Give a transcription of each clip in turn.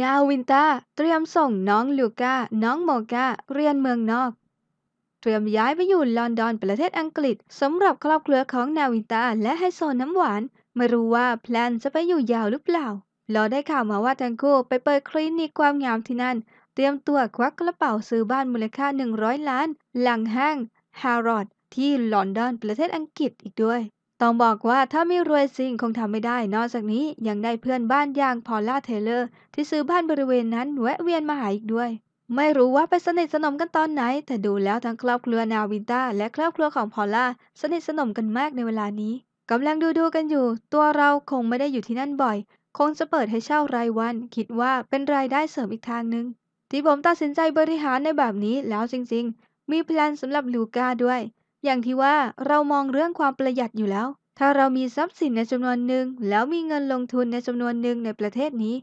นาวินตาเตรียมส่งน้องลูก้า น้องโมกาเรียนเมืองนอก เตรียมย้ายไปอยู่ลอนดอนประเทศอังกฤษสำหรับครอบครัวของนาวินตาและไฮโซน้ำหวาน ไม่รู้ว่าแพลนจะไปอยู่ยาวหรือเปล่า เราได้ข่าวมาว่าทั้งคู่ไปเปิดคลินิกความงามที่นั่น เตรียมตัวควักกระเป๋าซื้อบ้านมูลค่า 100 ล้าน หลังห้างฮาร์รอดที่ลอนดอนประเทศอังกฤษอีกด้วย ต้องบอกว่าถ้าไม่รวยจริงคงทำไม่ได้ นอกจากนี้ยังได้เพื่อนบ้านอย่างพอลล่าเทเลอร์ ที่ซื้อบ้านบริเวณนั้นแวะเวียนมาหาอีกด้วย ไม่รู้ว่าไปสนิทสนมกันตอนไหน แต่ดูแล้วทั้งครอบครัวนาวินต้าและครอบครัวของพอลล่าสนิทสนมกันมากในเวลานี้กำลังดูดูกันอยู่ ตัวเราคงไม่ได้อยู่ที่นั่นบ่อย คงจะเปิดให้เช่ารายวัน คิดว่าเป็นรายได้เสริมอีกทางหนึ่งที่ผมตัดสินใจบริหารในแบบนี้แล้วจริง ๆ มีแพลนสำหรับลูก้าด้วย อย่างที่ว่าเรามองเรื่องความประหยัดอยู่แล้ว ถ้าเรามีทรัพย์สินในจำนวนหนึ่งแล้วมีเงินลงทุนในจำนวนหนึ่งในประเทศนี้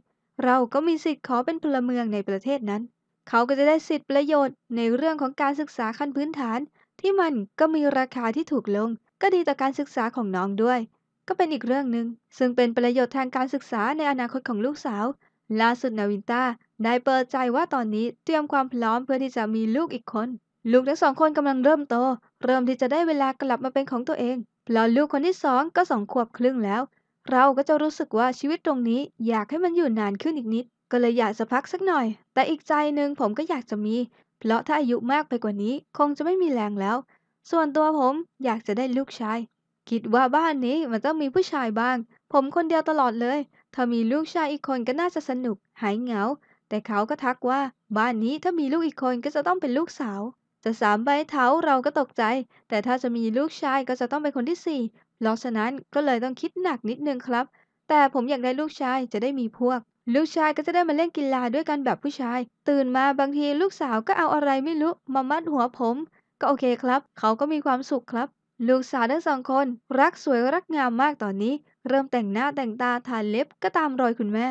เราก็มีสิทธิ์ขอเป็นพลเมืองในประเทศนั้น เขาก็จะได้สิทธิประโยชน์ในเรื่องของการศึกษาขั้นพื้นฐาน ที่มันก็มีราคาที่ถูกลง ก็ดีต่อการศึกษาของน้องด้วย ก็เป็นอีกเรื่องหนึ่งซึ่งเป็นประโยชน์ทางการศึกษาในอนาคตของลูกสาวล่าสุดนาวินต้าได้เปิดใจว่าตอนนี้เตรียมความพร้อมเพื่อที่จะมีลูกอีกคน ลูกทั้งสองคนกำลังเริ่มโต เริ่มที่จะได้เวลากลับมาเป็นของตัวเองเพราะลูกคนที่สองก็สองขวบครึ่งแล้ว เราก็จะรู้สึกว่าชีวิตตรงนี้อยากให้มันอยู่นานขึ้นอีกนิด ก็เลยอยากจะพักสักหน่อย แต่อีกใจหนึ่งผมก็อยากจะมี เพราะถ้าอายุมากไปกว่านี้คงจะไม่มีแรงแล้ว ส่วนตัวผมอยากจะได้ลูกชาย คิดว่าบ้านนี้มันต้องมีผู้ชายบ้าง ผมคนเดียวตลอดเลย ถ้ามีลูกชายอีกคนก็น่าจะสนุก หายเหงา แต่เขาก็ทักว่าบ้านนี้ถ้ามีลูกอีกคนก็จะต้องเป็นลูกสาว จะสามใบเท้าเราก็ตกใจ แต่ถ้าจะมีลูกชายก็จะต้องเป็นคนที่สี่เพราะฉะนั้นก็เลยต้องคิดหนักนิดนึงครับ แต่ผมอยากได้ลูกชายจะได้มีพวก ลูกชายก็จะได้มาเล่นกีฬาด้วยกันแบบผู้ชาย ตื่นมาบางทีลูกสาวก็เอาอะไรไม่รู้มามัดหัวผม ก็โอเคครับ เขาก็มีความสุขครับ ลูกสาวทั้งสองคน รักสวยรักงามมากตอนนี้ เริ่มแต่งหน้าแต่งตาทาเล็บก็ตามรอยคุณแม่